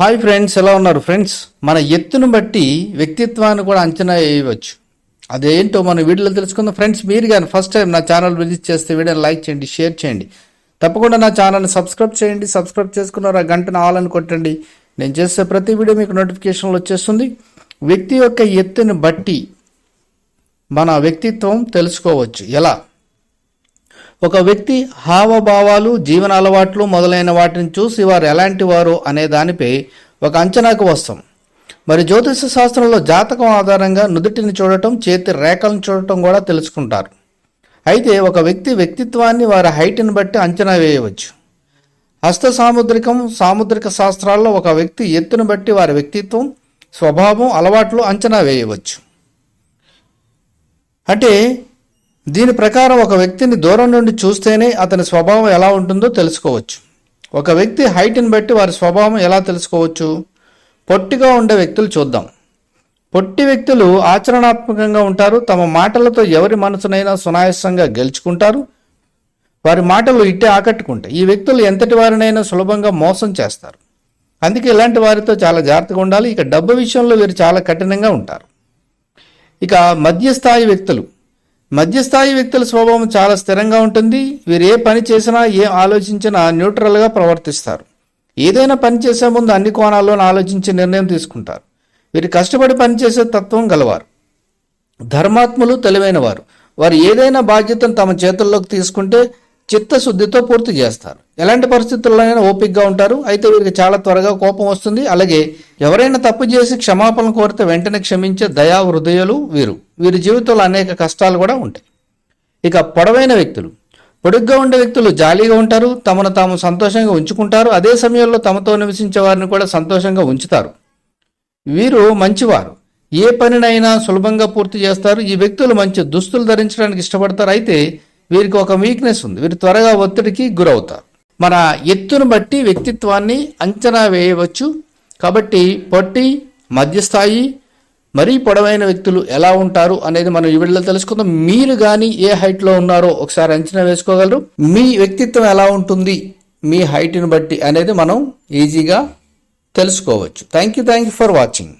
Hi friends ఎలా ఉన్నారు? Friends మన ఎత్తును బట్టి వ్యక్తిత్వాన్ని కూడా అంచనా వేయవచ్చు. అదేంటో మన వీడియోలో తెలుసుకుందాం. ఫ్రెండ్స్ మీరు కానీ ఫస్ట్ టైం నా ఛానల్ విజిట్ చేస్తే వీడియోని లైక్ చేయండి షేర్ చేయండి. తప్పకుండా నా ఛానల్ని సబ్స్క్రైబ్ చేయండి. సబ్స్క్రైబ్ చేసుకున్నారు ఆ గంటను ఆలని కొట్టండి. నేను చేసే ప్రతి వీడియో మీకు నోటిఫికేషన్లు వచ్చేస్తుంది. వ్యక్తి యొక్క ఎత్తుని బట్టి మన వ్యక్తిత్వం తెలుసుకోవచ్చు. ఎలా? ఒక వ్యక్తి హావభావాలు జీవన అలవాట్లు మొదలైన వాటిని చూసి వారు ఎలాంటి వారు అనే దానిపై ఒక అంచనాకు వస్తాం. మరి జ్యోతిష శాస్త్రంలో జాతకం ఆధారంగా నుదుటిని చూడటం చేతి రేఖలను చూడటం కూడా తెలుసుకుంటారు. అయితే ఒక వ్యక్తి వ్యక్తిత్వాన్ని వారి హైట్ని బట్టి అంచనా వేయవచ్చు. హస్త సాముద్రికం సాముద్రిక శాస్త్రాల్లో ఒక వ్యక్తి ఎత్తును బట్టి వారి వ్యక్తిత్వం స్వభావం అలవాట్లు అంచనా వేయవచ్చు. అంటే దీని ప్రకారం ఒక వ్యక్తిని దూరం నుండి చూస్తేనే అతని స్వభావం ఎలా ఉంటుందో తెలుసుకోవచ్చు. ఒక వ్యక్తి హైట్ని బట్టి వారి స్వభావం ఎలా తెలుసుకోవచ్చు? పొట్టిగా ఉండే వ్యక్తులు చూద్దాం. పొట్టి వ్యక్తులు ఆచరణాత్మకంగా ఉంటారు. తమ మాటలతో ఎవరి మనసునైనా సునాయాసంగా గెలుచుకుంటారు. వారి మాటలు ఇట్టే ఆకట్టుకుంటాయి. ఈ వ్యక్తులు ఎంతటి వారినైనా సులభంగా మోసం చేస్తారు. అందుకే ఇలాంటి వారితో చాలా జాగ్రత్తగా ఉండాలి. ఇక డబ్బు విషయంలో వీరు చాలా కఠినంగా ఉంటారు. ఇక మధ్యస్థాయి వ్యక్తులు. మధ్యస్థాయి వ్యక్తుల స్వభావం చాలా స్థిరంగా ఉంటుంది. వీరు ఏ పని చేసినా ఏ ఆలోచించినా న్యూట్రల్గా ప్రవర్తిస్తారు. ఏదైనా పని చేసే ముందు అన్ని కోణాల్లోనూ ఆలోచించి నిర్ణయం తీసుకుంటారు. వీరు కష్టపడి పనిచేసే తత్వం గలవారు. ధర్మాత్ములు తెలివైన వారు వారు ఏదైనా బాధ్యతను తమ చేతుల్లోకి తీసుకుంటే చిత్తశుద్ధితో పూర్తి చేస్తారు. ఎలాంటి పరిస్థితుల్లోనైనా ఓపికగా ఉంటారు. అయితే వీరికి చాలా త్వరగా కోపం వస్తుంది. అలాగే ఎవరైనా తప్పు చేసి క్షమాపణ కోరితే వెంటనే క్షమించే దయా హృదయాలు వీరు. వీరి జీవితంలో అనేక కష్టాలు కూడా ఉంటాయి. ఇక పొడవైన వ్యక్తులు. పొడుగ్గా ఉండే వ్యక్తులు జాలీగా ఉంటారు. తమను తాము సంతోషంగా ఉంచుకుంటారు. అదే సమయంలో తమతో నివసించే వారిని కూడా సంతోషంగా ఉంచుతారు. వీరు మంచివారు. ఏ పనినైనా సులభంగా పూర్తి చేస్తారు. ఈ వ్యక్తులు మంచి దుస్తులు ధరించడానికి ఇష్టపడతారు. అయితే వీరికి ఒక వీక్నెస్ ఉంది. వీరు త్వరగా ఒత్తిడికి గురవుతారు. మన ఎత్తును బట్టి వ్యక్తిత్వాన్ని అంచనా వేయవచ్చు. కాబట్టి పొట్టి మధ్యస్థాయి మరీ పొడవైన వ్యక్తులు ఎలా ఉంటారు అనేది మనం ఈ వీడియోలో తెలుసుకుందాం. మీరు కానీ ఏ హైట్లో ఉన్నారో ఒకసారి అంచనా వేసుకోగలరు. మీ వ్యక్తిత్వం ఎలా ఉంటుంది మీ హైట్ని బట్టి అనేది మనం ఈజీగా తెలుసుకోవచ్చు. Thank you thank you for watching